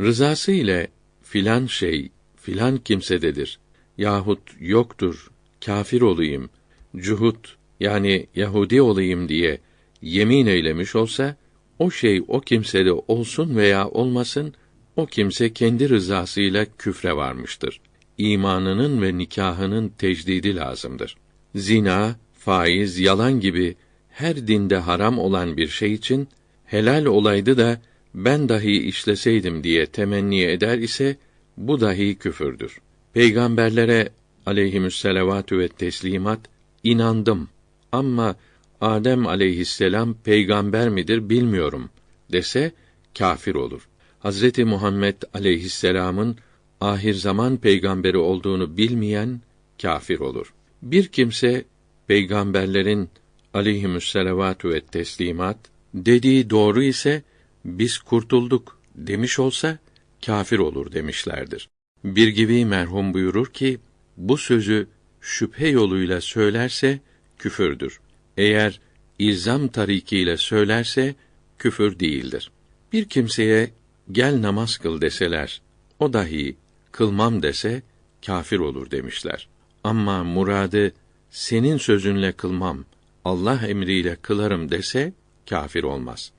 Rızası ile filan şey filan kimsededir yahut yoktur, kafir olayım, cuhut yani Yahudi olayım diye yemin eylemiş olsa, o şey o kimsede olsun veya olmasın, o kimse kendi rızasıyla küfre varmıştır. İmanının ve nikahının tecdidi lazımdır. Zina, faiz, yalan gibi her dinde haram olan bir şey için helal olaydı da ben dahi işleseydim diye temenni eder ise bu dahi küfürdür. Peygamberlere aleyhimüsselavatü ve teslimat inandım ama Adem aleyhisselam peygamber midir bilmiyorum dese kafir olur. Hazreti Muhammed aleyhisselamın ahir zaman peygamberi olduğunu bilmeyen kafir olur. Bir kimse peygamberlerin aleyhimüsselavatü ve teslimat dediği doğru ise biz kurtulduk demiş olsa kafir olur demişlerdir. Bir gibi merhum buyurur ki bu sözü şüphe yoluyla söylerse küfürdür. Eğer ilzam tarikiyle söylerse küfür değildir. Bir kimseye gel namaz kıl deseler, o dahi kılmam dese kafir olur demişler. Ama muradı senin sözünle kılmam, Allah emriyle kılarım dese kafir olmaz.